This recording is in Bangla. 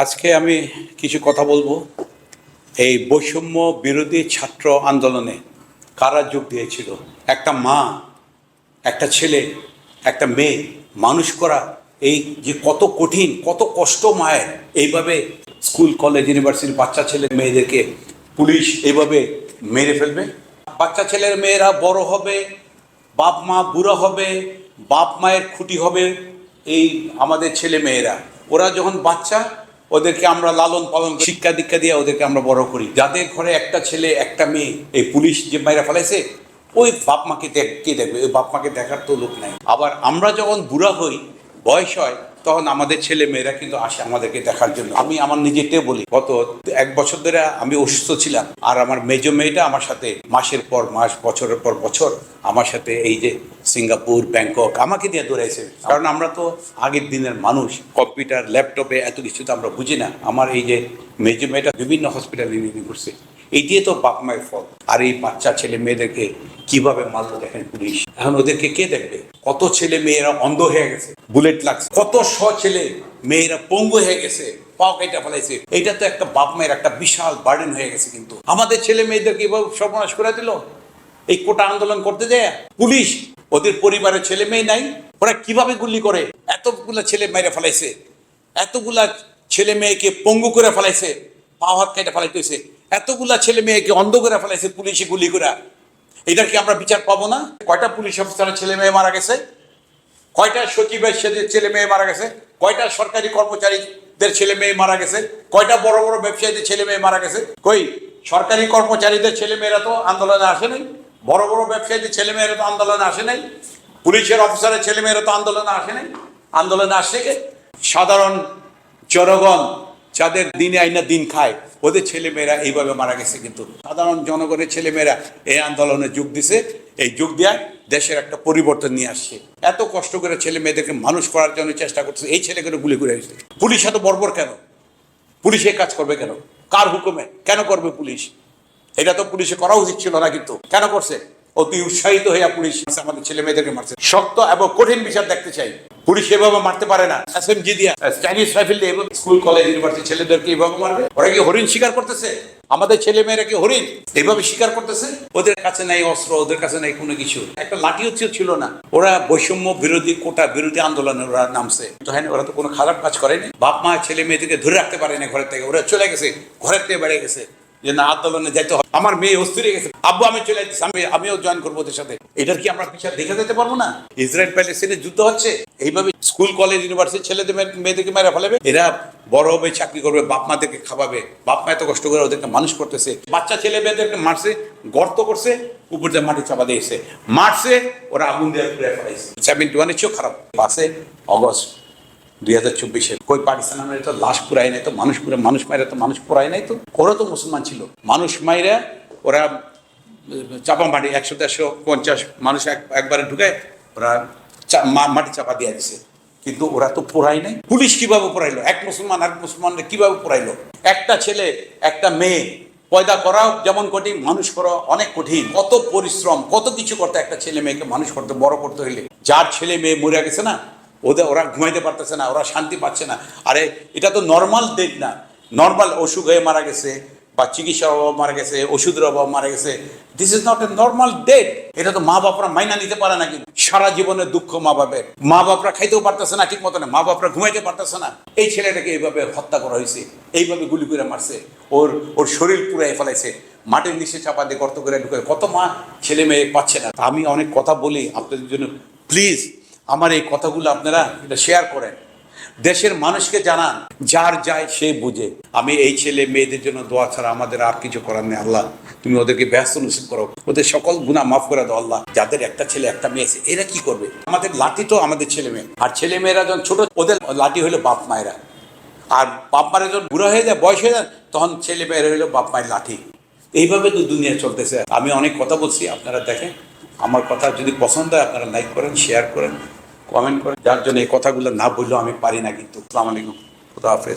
আজকে আমি কিছু কথা বলব। এই বৈষম্য বিরোধী ছাত্র আন্দোলনে কারা যোগ দিয়েছিল? একটা মা, একটা ছেলে, একটা মেয়ে মানুষ করা, এই যে কত কঠিন, কত কষ্ট মায়ের। এইভাবে স্কুল, কলেজ, ইউনিভার্সিটির বাচ্চা ছেলে মেয়েদেরকে পুলিশ এইভাবে মেরে ফেলবে? বাচ্চা ছেলের মেয়েরা বড় হবে, বাপ মা বুড়ো হবে, বাপ মায়ের খুঁটি হবে, এই আমাদের ছেলে মেয়েরা। ওরা যখন বাচ্চা ওদেরকে আমরা লালন পালন শিক্ষা দীক্ষা দিয়ে ওদেরকে আমরা বড় করি। যাদের ঘরে একটা ছেলে, একটা মেয়ে, এই পুলিশ যে মায়েরা ফেলাইছে, ওই বাপ মাকে দেখ, কে দেখবে? ওই বাপ মাকে দেখার তো লোক নাই। আবার আমরা যখন বুড়া হই, বয়স হয়, তখন আমাদের ছেলে মেয়েরা কিন্তু আসে আমাদেরকে দেখার জন্য। আমি আমার নিজেকে বলি, গত এক বছর ধরে আমি অসুস্থ ছিলাম, আর আমার মেজো মেয়েটা আমার সাথে মাসের পর মাস, বছরের পর বছর আমার সাথে এই যে সিঙ্গাপুর, ব্যাংকক, আমাকে দিয়ে দৌড়াইছে কারণ আমরা তো আগের দিনের মানুষ, কম্পিউটার, ল্যাপটপে এত কিছু তো আমরা বুঝি না। আমার এই যে মেজো মেয়েটা বিভিন্ন হসপিটালে নিয়ে করছে এই দিয়ে তো বাপ মায়ের ফল। আর এই বাচ্চা ছেলে মেয়েদেরকে কীভাবে মারলো দেখেন পুলিশ। এখন ওদেরকে কে দেখবে? কত ছেলে মেয়েরা অন্ধ হয়ে গেছে, বুলেট লাগছে। কত শ ছেলে মেয়েরা পঙ্গু হয়ে গেছে, পাও কেটে ফেলাইছে। এটা তো একটা বাপ মায়ের একটা বিশাল বার্ডেন হয়ে গেছে কিন্তু। আমাদের ছেলে মেয়েদেরকে এভাবে সর্বনাশ করে দিল? এই কোটা আন্দোলন করতে দেয় পুলিশ ওদের পরিবারের ছেলে মেয়ে নাই। ওরা কীভাবে গুলি করে? এতগুলা ছেলে মেয়েরা ফেলাইছে। এতগুলা ছেলে মেয়েকে পঙ্গু করে ফেলাইছে, পা হাত কেটে ফেলাইতেছে। এতগুলা ছেলে মেয়েকে অন্ধ করে ফেলাইছে পুলিশে গুলি করে। এটার কি আমরা বিচার পাবো না? কয়টা পুলিশ অফিসারের ছেলে মেয়ে মারা গেছে? কয়টা সচিবের ছেলে মেয়ে মারা গেছে? কয়টা সরকারি কর্মচারীদের ছেলে মেয়ে মারা গেছে? কয়টা বড় বড় ব্যবসায়ীদের ছেলে মেয়ে মারা গেছে? কই, সরকারি কর্মচারীদের ছেলে মেয়েরা তো আন্দোলনে আসে নাই। বড় বড় ব্যবসায়ীদের ছেলে মেয়েরা তো আন্দোলনে আসে নাই, পুলিশের অফিসারের ছেলে মেয়েরা তো আন্দোলনে আসে নাই। আন্দোলনে আসছে কে? সাধারণ জনগণ যাদের দিনে আইনা দিন খায়, ওদের ছেলে মেয়েরা এইভাবে মারা গেছে কিন্তু। সাধারণ জনগণের ছেলে মেয়েরা এই আন্দোলনে যোগ দিছে, এই যোগ দেওয়ায় দেশের একটা পরিবর্তন নিয়ে আসছে। এত কষ্ট করে ছেলে মেয়েদেরকে মানুষ করার জন্য চেষ্টা করছে এই ছেলেগুলো গুলি করে আসছে। পুলিশ এত বর্বর কেন? পুলিশ কাজ করবে কেন? কার হুকুমে? কেন করবে পুলিশ? এটা তো পুলিশে করা উচিত ছিল না কিন্তু। কেন করছে? অতি উৎসাহিত হইয়া পুলিশ আমাদের ছেলে মেয়েদেরকে মারছে। শক্ত এবং কঠিন বিচার দেখতে চাই। পুলিশ এভাবে মারতে পারে না। এসএমজি দিয়া চাইনিজ রাইফেল দিয়ে স্কুল, কলেজ, ইউনিভার্সিটি ছেলেদেরকে এভাবে মারবে? ওরা কি হরিণ শিকার করতেছে? আমাদের ছেলে মেয়েরা কি হরিণ? এইভাবে শিকার করতেছে? ওদের কাছে নাই অস্ত্র, ওদের কাছে নাই কোনো কিছু। একটা লাঠিও ছিল- না। ওরা বৈষম্য বিরোধী, কোটা বিরোধী আন্দোলনে ওরা নামছে। তো হ্যাঁ ওরা তো কোনো খারাপ কাজ করেনি। বাপ, মা, ছেলে, মেয়েদেরকে ধরে রাখতে পারে না ঘরের থেকে। ওরা চলে গেছে, ঘরের থেকে বেড়ে গেছে। যে না, আন্দোলনে যাইতে হবে। আমার মেয়ে অস্থির গেছে। আব্বু, আমি চলে যাচ্ছি। আমি, আমিও জয়েন করব ওদের সাথে। এটার কি আমরা বিচার দেখে যেতে পারব না? ইসরায়েল প্যালেস্তিনের যুদ্ধ হচ্ছে। এইভাবে স্কুল, কলেজ, ইউনিভার্সিটি ছেলেদের মেয়েদেরকে মেরা ফেলাবে। এরা বড় হবে, চাকরি করবে, বাপ মাদেরকে খাওয়াবে। বাপ মা এত কষ্ট করে ওদেরকে মানুষ করতেছে। বাচ্চা ছেলে মেয়েদেরকে মারছে, গর্ত করছে, উপর দিয়ে মাটি চাপা দিয়েছে। মারছে, ওরা আগুন দিয়ে ফেলাইছে। সেভেন্টি ওয়ানের চেয়েও খারাপ। পাশে অগস্ট দুই হাজার চব্বিশে। কই পাকিস্তান আমরা তো লাশ পুরাই নাই তো, মানুষ পুরে মানুষ মাইরা তো মানুষ পুরাই নাই তো। ওরা তো মুসলমান ছিল। মানুষ মাইরা ওরা চাপা মাটি একশো দেড়শো পঞ্চাশ মানুষ এক একবারে ঢুকে ওরা মাটি চাপা দিয়ে দিছে। কিন্তু ওরা তো পোড়াই নাই। পুলিশ কীভাবে পোড়াইলো এক মুসলমান আর মুসলমানরা কীভাবে পোড়াইলো একটা ছেলে, একটা মেয়ে পয়দা করাও যেমন কঠিন, মানুষ করা অনেক কঠিন। কত পরিশ্রম, কত কিছু করতে একটা ছেলে মেয়েকে মানুষ করতে বড় করতে হইলে। যার ছেলে মেয়ে মরে গেছে না ওদের, ওরা ঘুমাইতে পারতেছে না, ওরা শান্তি পাচ্ছে না। আরে, এটা তো নর্মাল ডেট না। নর্মাল অসুখ হয়ে মারা গেছে, বা চিকিৎসার অভাব মারা গেছে, ওষুধের অভাব মারা গেছে। This is not a normal date এটা তো মা বাপরা মাইনা নিতে পারে না কিন্তু। সারা জীবনের দুঃখ মা বাপের মা বাপরা খাইতেও পারতেছে না ঠিক মতো না মা বাপরা ঘুমাইতে পারতেছে না। এই ছেলেটাকে এইভাবে হত্যা করা হয়েছে, এইভাবে গুলি করে মারছে। ওর ওর শরীর পুরাই ফেলাইছে। মাটির নিচে চাপা দিয়ে গর্ত করে ঢুকে, কত মা ছেলে মেয়ে পাচ্ছে না। আমি অনেক কথা বলি আপনাদের জন্য। প্লিজ আমার এই কথাগুলো আপনারা এটা শেয়ার করেন। দেশের মানুষকে জানান, যার যায় সে বুঝে। আমি এই ছেলে মেয়েদের জন্য দোয়া ছাড়া আমাদের আর কিছু করার নেই, আল্লাহ। তুমি ওদেরকে ব্যস্ত নসিব করো। ওদের সকল গুণা মাফ করে দাও, আল্লাহ। যাদের একটা ছেলে, একটা মেয়ে আছে, এরা কি করবে? আমাদের লাঠি তো আমাদের ছেলে মেয়ে। আর ছেলে মেয়েরা যখন ছোট, ওদের লাঠি হলো বাপ মায়েরা। আর বাপ মায়েরা যখন বুড়ো হয়ে যায়, বয়স হয়ে যায়, তখন ছেলে মেয়েরা হলো বাপ মায়ের লাঠি। এইভাবে তো দুনিয়া চলতেছে। আমি অনেক কথা বলছি, আপনারা দেখেন। আমার কথা যদি পছন্দ হয়, আপনারা লাইক করেন শেয়ার করেন কমেন্ট করেন। যার জন্য এই কথাগুলো না বললেও আমি পারি না, কিন্তু আসসালামু আলাইকুম। খুদা হাফেজ।